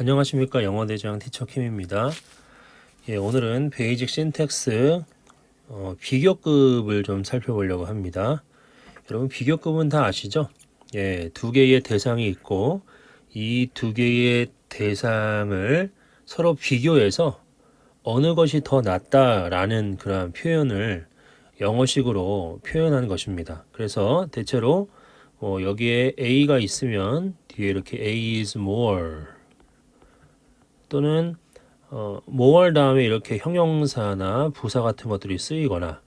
안녕하십니까 영어대장 티처 킴입니다. 예, 오늘은 베이직 신텍스 어, 비교급을 좀 살펴보려고 합니다. 여러분 비교급은 다 아시죠? 예, 두 개의 대상이 있고 이 두 개의 대상을 서로 비교해서 어느 것이 더 낫다라는 그러한 표현을 영어식으로 표현한 것입니다. 그래서 대체로 어, 여기에 A가 있으면 뒤에 이렇게 A is more 또는 어, more 다음에 이렇게 형용사나 부사 같은 것들이 쓰이거나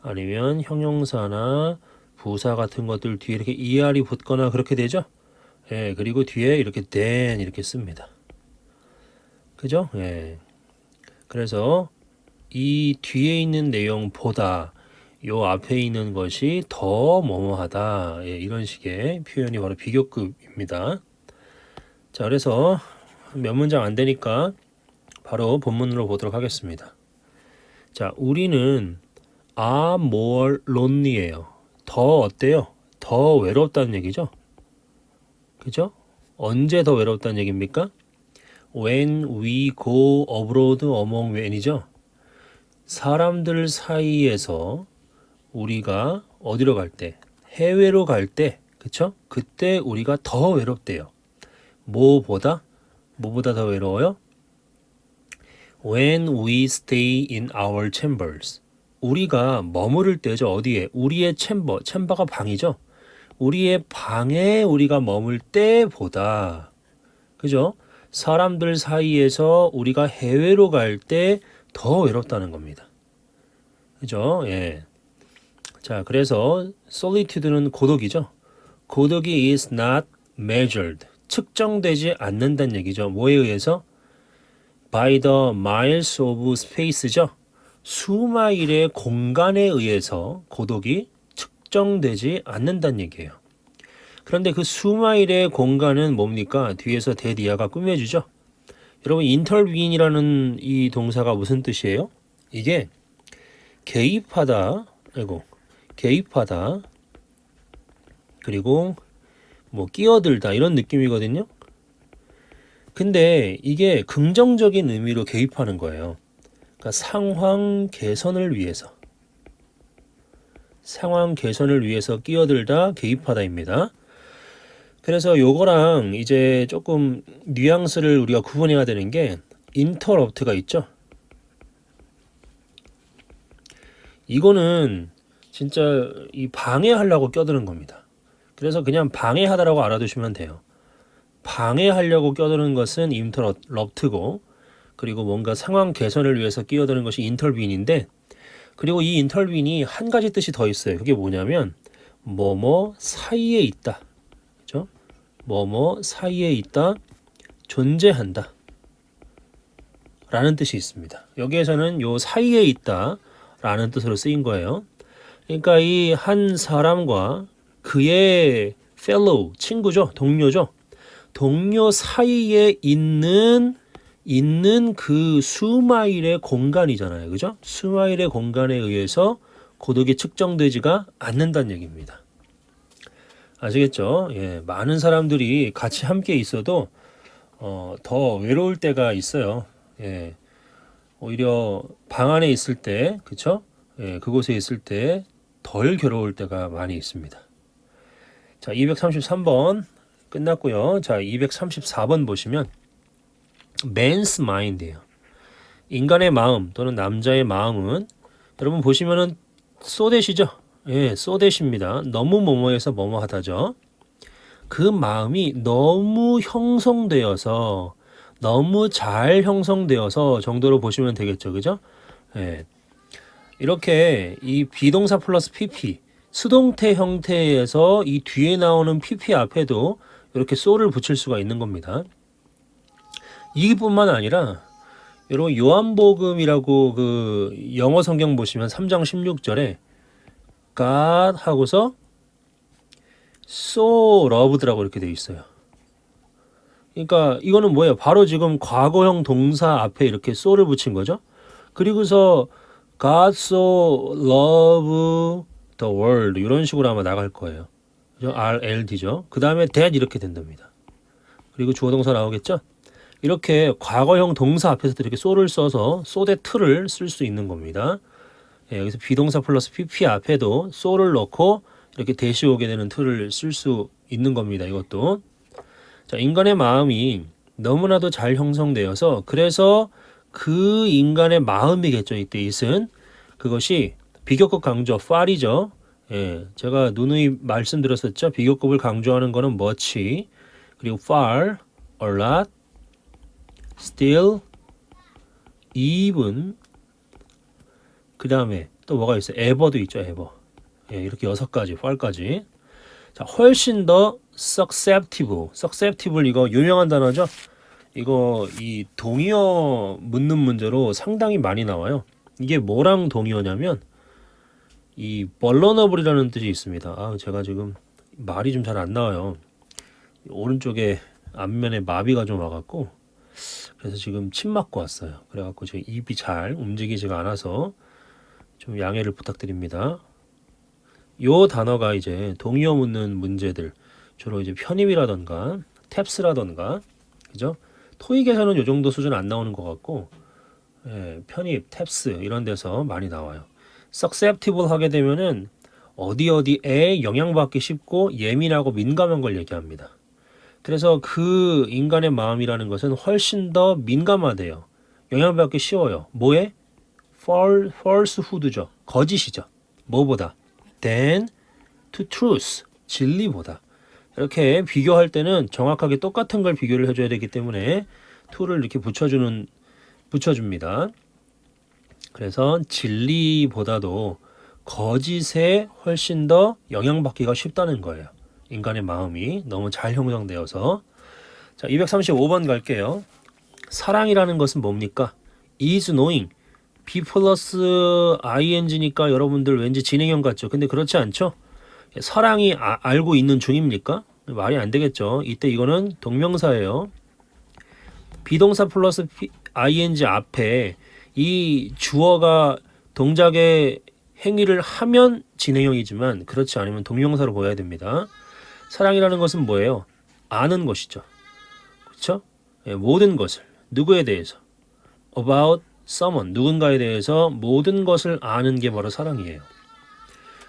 아니면 형용사나 부사 같은 것들 뒤에 이렇게 er이 붙거나 그렇게 되죠. 예, 그리고 뒤에 이렇게 then 이렇게 씁니다. 그죠? 예. 그래서 이 뒤에 있는 내용보다 요 앞에 있는 것이 더 뭐뭐하다 예, 이런 식의 표현이 바로 비교급입니다. 자, 그래서 몇 문장 안 되니까 바로 본문으로 보도록 하겠습니다. 자, 우리는 more lonely예요. 더 어때요? 더 외롭다는 얘기죠. 그죠? 언제 더 외롭다는 얘기입니까? When we go abroad among men이죠. 사람들 사이에서 우리가 어디로 갈 때, 해외로 갈 때, 그쵸? 그때 우리가 더 외롭대요. 뭐보다? 뭐보다 더 외로워요? When we stay in our chambers. 우리가 머무를 때죠. 어디에? 우리의 챔버. 챔버가 방이죠. 우리의 방에 우리가 머물 때보다 그죠? 사람들 사이에서 우리가 해외로 갈 때 더 외롭다는 겁니다. 그죠? 예. 자, 그래서 solitude는 고독이죠. 고독이 is not measured. 측정되지 않는다는 얘기죠. 뭐에 의해서? by the miles of space죠. 수마일의 공간에 의해서 고독이 측정되지 않는다는 얘기예요. 그런데 그 수마일의 공간은 뭡니까? 뒤에서 대디아가 꾸며주죠. 여러분 intervene이라는 이 동사가 무슨 뜻이에요? 이게 개입하다, 아이고 개입하다, 그리고 뭐 끼어들다 이런 느낌이거든요. 근데 이게 긍정적인 의미로 개입하는 거예요. 그러니까 상황 개선을 위해서 상황 개선을 위해서 끼어들다 개입하다입니다. 그래서 요거랑 이제 조금 뉘앙스를 우리가 구분해야 되는 게 인터럽트가 있죠. 이거는 진짜 이 방해하려고 껴드는 겁니다. 그래서 그냥 방해하다라고 알아두시면 돼요. 방해하려고 껴드는 것은 인터럽트고 그리고 뭔가 상황 개선을 위해서 끼어드는 것이 인터빈인데 그리고 이 인터빈이 한 가지 뜻이 더 있어요. 그게 뭐냐면 뭐뭐 사이에 있다. 그죠? 뭐뭐 사이에 있다. 존재한다. 라는 뜻이 있습니다. 여기에서는 요 사이에 있다 라는 뜻으로 쓰인 거예요. 그러니까 이 한 사람과 그의 fellow 친구죠. 동료죠. 동료 사이에 있는 있는 그 수마일의 공간이잖아요. 그죠? 수마일의 공간에 의해서 고독이 측정되지가 않는다는 얘기입니다. 아시겠죠? 예, 많은 사람들이 같이 함께 있어도 어, 더 외로울 때가 있어요. 예, 오히려 방 안에 있을 때, 그쵸? 예, 그곳에 있을 때 덜 괴로울 때가 많이 있습니다. 자, 233번 끝났고요. 자, 234번 보시면 man's mind예요. 인간의 마음 또는 남자의 마음은 여러분 보시면은 소댓이죠. 예, 소댓입니다. 너무 뭐뭐해서 뭐뭐하다죠. 그 마음이 너무 형성되어서 너무 잘 형성되어서 정도로 보시면 되겠죠. 그죠? 예. 이렇게 이 비동사 플러스 pp 수동태 형태에서 이 뒤에 나오는 pp 앞에도 이렇게 so를 붙일 수가 있는 겁니다. 이뿐만 아니라 여러분 요한복음이라고 그 영어 성경 보시면 3장 16절에 God 하고서 so loved라고 이렇게 되어 있어요. 그러니까 이거는 뭐예요? 바로 지금 과거형 동사 앞에 이렇게 so를 붙인 거죠. 그리고서 God so love the world 이런 식으로 아마 나갈 거예요. 그죠? RLD죠. 그 다음에 that 이렇게 된답니다. 그리고 주어 동사 나오겠죠? 이렇게 과거형 동사 앞에서도 이렇게 so를 써서 so대 틀을 쓸수 있는 겁니다. 예, 여기서 비동사 플러스 pp 앞에도 so를 넣고 이렇게 대시 오게 되는 틀을 쓸 수 있는 겁니다. 이것도. 자, 인간의 마음이 너무나도 잘 형성되어서 그래서 그 인간의 마음이겠죠. 이때 it은 그것이 비교급 강조 far이죠. 예, 제가 누누이 말씀드렸었죠. 비교급을 강조하는 거는 much 그리고 far, a lot, still, even 그 다음에 또 뭐가 있어요? ever도 있죠. ever 예, 이렇게 여섯 가지, far까지 자, 훨씬 더 susceptible, susceptible 이거 유명한 단어죠. 이거 이 동의어 묻는 문제로 상당히 많이 나와요. 이게 뭐랑 동의어냐면 이 vulnerable이라는 뜻이 있습니다. 아, 제가 지금 말이 좀 잘 안 나와요. 오른쪽에 앞면에 마비가 좀 와갖고 그래서 지금 침 맞고 왔어요. 그래갖고 제 입이 잘 움직이지가 않아서 좀 양해를 부탁드립니다. 요 단어가 이제 동의어 묻는 문제들 주로 이제 편입이라던가 탭스라던가 그죠? 토익에서는 요 정도 수준 안 나오는 것 같고 예, 편입, 탭스 이런 데서 많이 나와요. Susceptible 하게 되면은 어디 어디에 영향받기 쉽고 예민하고 민감한 걸 얘기합니다. 그래서 그 인간의 마음이라는 것은 훨씬 더 민감하대요. 영향받기 쉬워요. 뭐에? Fal- falsehood죠. 거짓이죠. 뭐보다? than to truth. 진리보다. 이렇게 비교할 때는 정확하게 똑같은 걸 비교를 해줘야 되기 때문에 to를 이렇게 붙여주는 붙여줍니다. 그래서 진리보다도 거짓에 훨씬 더 영향받기가 쉽다는 거예요. 인간의 마음이 너무 잘 형성되어서 자 235번 갈게요. 사랑이라는 것은 뭡니까? is knowing be 플러스 ing니까 여러분들 왠지 진행형 같죠? 근데 그렇지 않죠? 사랑이 아- 알고 있는 중입니까? 말이 안 되겠죠. 이때 이거는 동명사예요. 비동사 플러스 피- ing 앞에 이 주어가 동작의 행위를 하면 진행형이지만 그렇지 않으면 동명사로 보여야 됩니다. 사랑이라는 것은 뭐예요? 아는 것이죠. 그렇죠? 예, 모든 것을 누구에 대해서 about someone 누군가에 대해서 모든 것을 아는 게 바로 사랑이에요.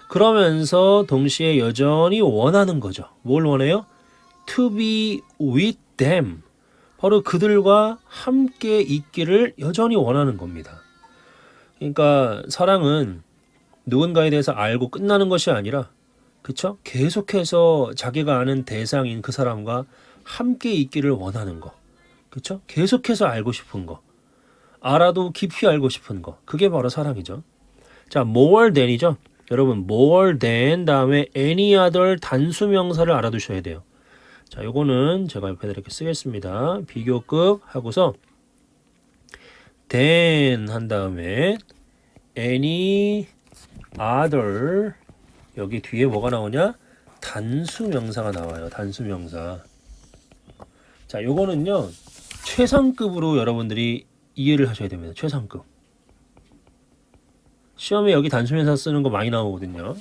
그러면서 동시에 여전히 원하는 거죠. 뭘 원해요? To be with them. 바로 그들과 함께 있기를 여전히 원하는 겁니다. 그러니까 사랑은 누군가에 대해서 알고 끝나는 것이 아니라 그쵸? 계속해서 자기가 아는 대상인 그 사람과 함께 있기를 원하는 거. 그쵸? 계속해서 알고 싶은 거. 알아도 깊이 알고 싶은 거. 그게 바로 사랑이죠. 자, more than이죠. 여러분, more than 다음에 any other 단수 명사를 알아두셔야 돼요. 자, 요거는 제가 옆에다 이렇게 쓰겠습니다. 비교급 하고서 than 한 다음에 any other 여기 뒤에 뭐가 나오냐? 단수 명사가 나와요. 단수 명사. 자, 요거는요. 최상급으로 여러분들이 이해를 하셔야 됩니다. 최상급. 시험에 여기 단수 명사 쓰는 거 많이 나오거든요.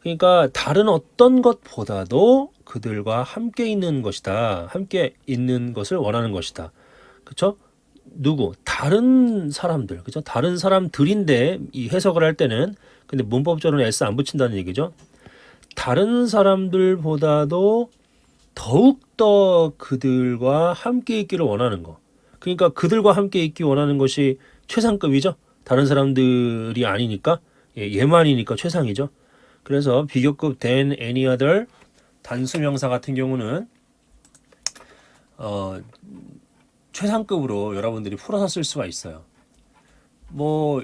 그러니까 다른 어떤 것보다도 그들과 함께 있는 것이다. 함께 있는 것을 원하는 것이다. 그렇죠? 누구? 다른 사람들. 그죠? 다른 사람들인데 이 해석을 할 때는 근데 문법적으로는 s 안 붙인다는 얘기죠. 다른 사람들보다도 더욱 더 그들과 함께 있기를 원하는 거. 그러니까 그들과 함께 있기 원하는 것이 최상급이죠. 다른 사람들이 아니니까 예, 얘만이니까 최상이죠. 그래서 비교급 than any other 단수 명사 같은 경우는 어, 최상급으로 여러분들이 풀어서 쓸 수가 있어요. 뭐,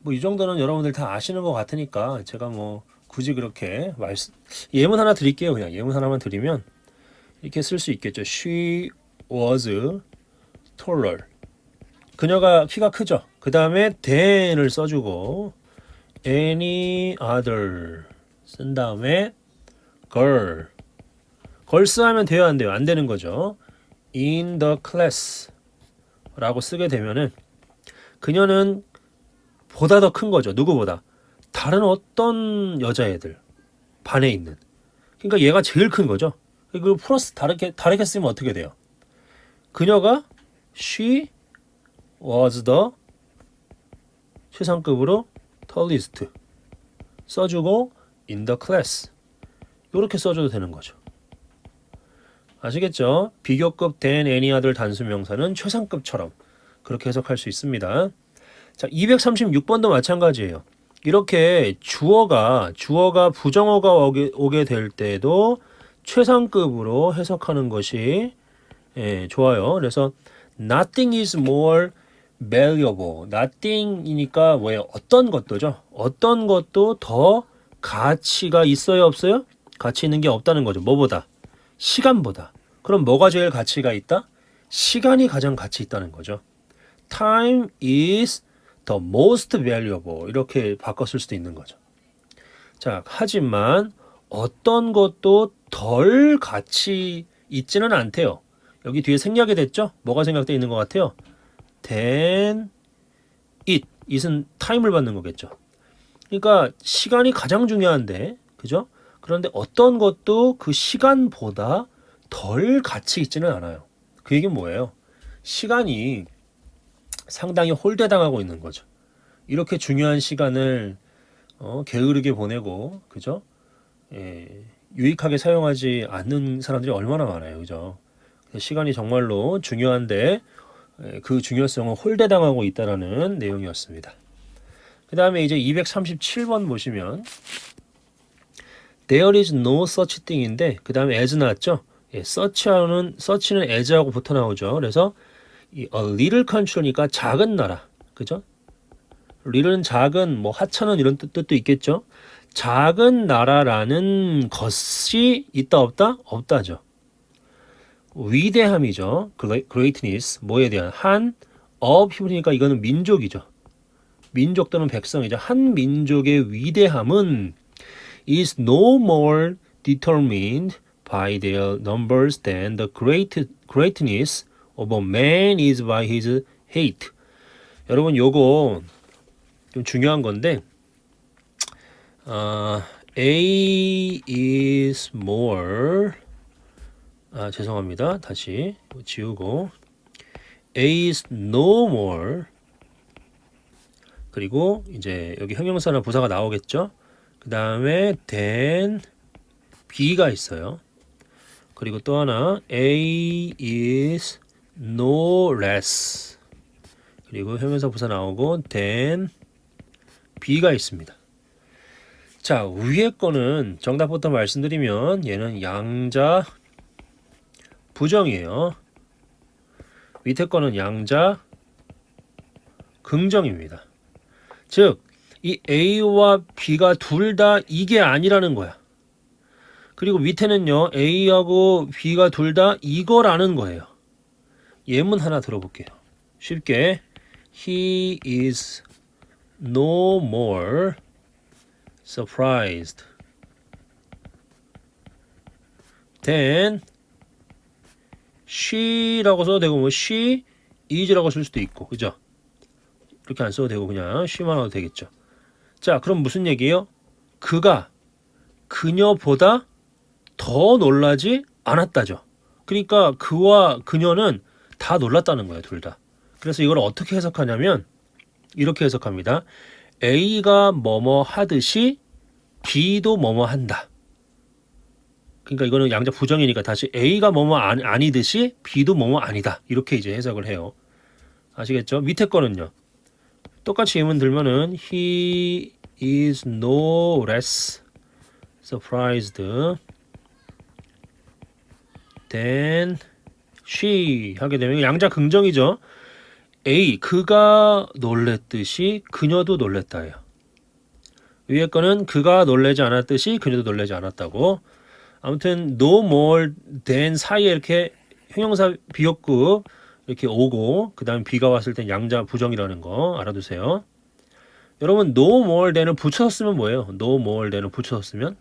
뭐 이 정도는 여러분들 다 아시는 것 같으니까 제가 뭐 굳이 그렇게 말씀, 예문 하나 드릴게요. 그냥 예문 하나만 드리면 이렇게 쓸 수 있겠죠. She was taller. 그녀가 키가 크죠. 그 다음에 than을 써주고 any other 쓴 다음에 girl. 걸스 하면 돼요, 안 돼요? 안 되는 거죠. in the class 라고 쓰게 되면은 그녀는 보다 더 큰 거죠. 누구보다. 다른 어떤 여자애들 반에 있는. 그러니까 얘가 제일 큰 거죠. 그리고 플러스 다르게 다르게 쓰면 어떻게 돼요? 그녀가 she was the 최상급으로 tallest 써주고 in the class 이렇게 써줘도 되는 거죠. 아시겠죠? 비교급 than any other 단수 명사는 최상급처럼 그렇게 해석할 수 있습니다. 자, 236번도 마찬가지예요. 이렇게 주어가 주어가 부정어가 오게, 오게 될 때도 최상급으로 해석하는 것이 예, 좋아요. 그래서 nothing is more valuable. nothing이니까 왜 어떤 것도죠. 어떤 것도 더 가치가 있어요, 없어요? 가치 있는 게 없다는 거죠. 뭐보다? 시간보다. 그럼 뭐가 제일 가치가 있다? 시간이 가장 가치 있다는 거죠. Time is the most valuable. 이렇게 바꿨을 수도 있는 거죠. 자, 하지만 어떤 것도 덜 가치 있지는 않대요. 여기 뒤에 생략이 됐죠? 뭐가 생략되어 있는 것 같아요? Than it. it은 time을 받는 거겠죠. 그러니까 시간이 가장 중요한데, 그죠? 그런데 어떤 것도 그 시간보다 덜 가치 있지는 않아요. 그 얘기는 뭐예요? 시간이 상당히 홀대당하고 있는 거죠. 이렇게 중요한 시간을 어, 게으르게 보내고, 그죠? 예, 유익하게 사용하지 않는 사람들이 얼마나 많아요, 그죠? 시간이 정말로 중요한데 예, 그 중요성을 홀대당하고 있다라는 내용이었습니다. 그 다음에 이제 237번 보시면 There is no such thing인데 그 다음에 as 나왔죠? 예, such하는 such는 as하고 붙어 나오죠. 그래서 이 a little country니까 작은 나라, 그죠? little는 작은, 뭐 하찮은 이런 뜻, 뜻도 있겠죠. 작은 나라라는 것이 있다 없다? 없다죠. 위대함이죠. greatness 뭐에 대한 한 of 히브리니까 이거는 민족이죠. 민족 또는 백성이죠. 한 민족의 위대함은 is no more determined by their numbers than the great, greatness of a man is by his hate. 여러분 요거 좀 중요한 건데 아, A is more 아 죄송합니다. 다시 지우고 is no more 그리고 이제 여기 형용사나 부사가 나오겠죠. 그 다음에 than B가 있어요. 그리고 또 하나 A is no less 그리고 형용사 부사 나오고 than B가 있습니다. 자 위에 거는 정답부터 말씀드리면 얘는 양자 부정이에요. 밑에 거는 양자 긍정입니다. 즉, 이 A와 B가 둘 다 이게 아니라는 거야. 그리고 밑에는요, A하고 B가 둘 다 이거라는 거예요. 예문 하나 들어볼게요. 쉽게. He is no more surprised than she라고 써도 되고, 뭐 she is라고 쓸 수도 있고, 그죠? 이렇게 안 써도 되고 그냥 쉬만 하도 되겠죠. 자, 그럼 무슨 얘기예요? 그가 그녀보다 더 놀라지 않았다죠. 그러니까 그와 그녀는 다 놀랐다는 거예요, 둘 다. 그래서 이걸 어떻게 해석하냐면 이렇게 해석합니다. A가 뭐뭐 하듯이 B도 뭐뭐 한다. 그러니까 이거는 양자 부정이니까 다시 A가 뭐뭐 아니듯이 B도 뭐뭐 아니다. 이렇게 이제 해석을 해요. 아시겠죠? 밑에 거는요. 똑같이 예문 들면은 he is no less surprised than she 하게 되면 양자 긍정이죠. A 그가 놀랬듯이 그녀도 놀랬다예요. 위에 거는 그가 놀래지 않았듯이 그녀도 놀래지 않았다고. 아무튼 than 사이에 이렇게 형용사 비역급 이렇게 오고 그 다음 비가 왔을 땐 양자 부정이라는 거 알아두세요. 여러분 than을 붙여서 쓰면 뭐예요? than을 붙여서 쓰면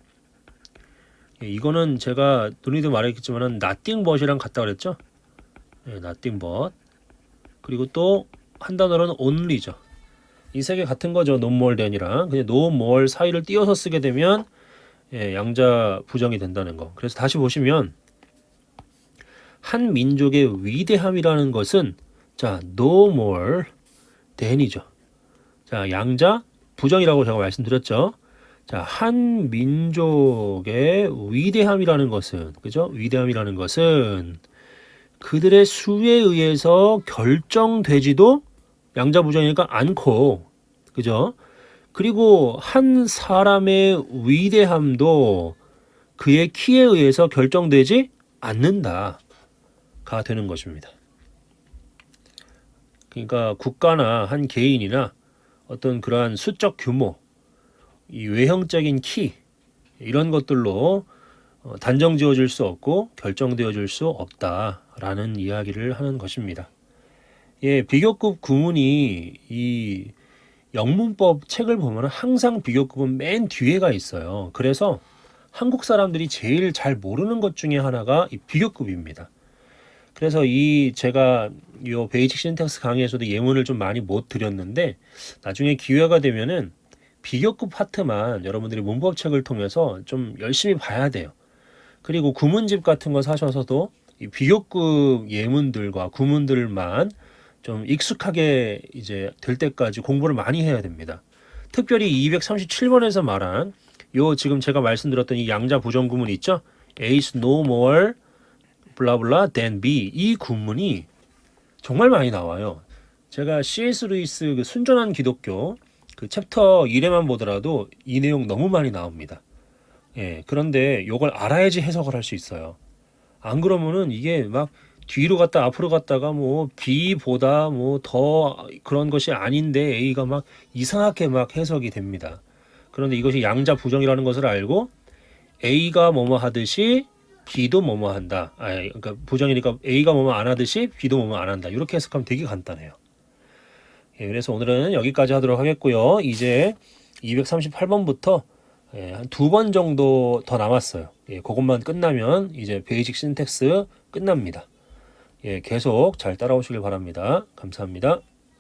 예, 이거는 제가 눈이도 말했겠지만 nothing but이랑 같다 그랬죠? 예, nothing but 그리고 또 한 단어로는 only죠. 이 세 개 같은 거죠. than이랑 그냥 no 사이를 띄어서 쓰게 되면 예, 양자 부정이 된다는 거. 그래서 다시 보시면 한 민족의 위대함이라는 것은 자, no more than이죠. 자, 양자 부정이라고 제가 말씀드렸죠. 자, 한 민족의 위대함이라는 것은 그죠? 위대함이라는 것은 그들의 수에 의해서 결정되지도 양자 부정이니까 않고 그죠? 그리고 한 사람의 위대함도 그의 키에 의해서 결정되지 않는다가 되는 것입니다. 그러니까 국가나 한 개인이나 어떤 그러한 수적 규모, 이 외형적인 키 이런 것들로 어, 단정 지어질 수 없고 결정되어질 수 없다라는 이야기를 하는 것입니다. 예, 비교급 구문이 이 영문법 책을 보면 항상 비교급은 맨 뒤에가 있어요. 그래서 한국 사람들이 제일 잘 모르는 것 중에 하나가 이 비교급입니다. 그래서 이 제가 요 베이직 신텍스 강의에서도 예문을 좀 많이 못 드렸는데 나중에 기회가 되면은 비교급 파트만 여러분들이 문법 책을 통해서 좀 열심히 봐야 돼요. 그리고 구문집 같은 거 사셔서도 이 비교급 예문들과 구문들만 좀 익숙하게 이제 될 때까지 공부를 많이 해야 됩니다. 특별히 237번에서 말한 요 지금 제가 말씀드렸던 이 양자 부정 구문 있죠? Is no more 블라블라 than B 이 구문이 정말 많이 나와요. 제가 C.S. 루이스 그 순전한 기독교 그 챕터 1에만 보더라도 이 내용 너무 많이 나옵니다. 예, 그런데 이걸 알아야지 해석을 할 수 있어요. 안 그러면은 이게 막 뒤로 갔다 앞으로 갔다가 뭐 B보다 뭐 더 그런 것이 아닌데 A가 막 이상하게 막 해석이 됩니다. 그런데 이것이 양자 부정이라는 것을 알고 A가 뭐뭐 하듯이 B도 뭐뭐 한다. 아, 그러니까 부정이니까 A가 뭐뭐 안 하듯이 B도 뭐뭐 안 한다. 이렇게 해석하면 되게 간단해요. 예, 그래서 오늘은 여기까지 하도록 하겠고요. 이제 238번부터 예, 한 두 번 정도 더 남았어요. 예, 그것만 끝나면 이제 베이직 신텍스 끝납니다. 예, 계속 잘 따라오시길 바랍니다. 감사합니다.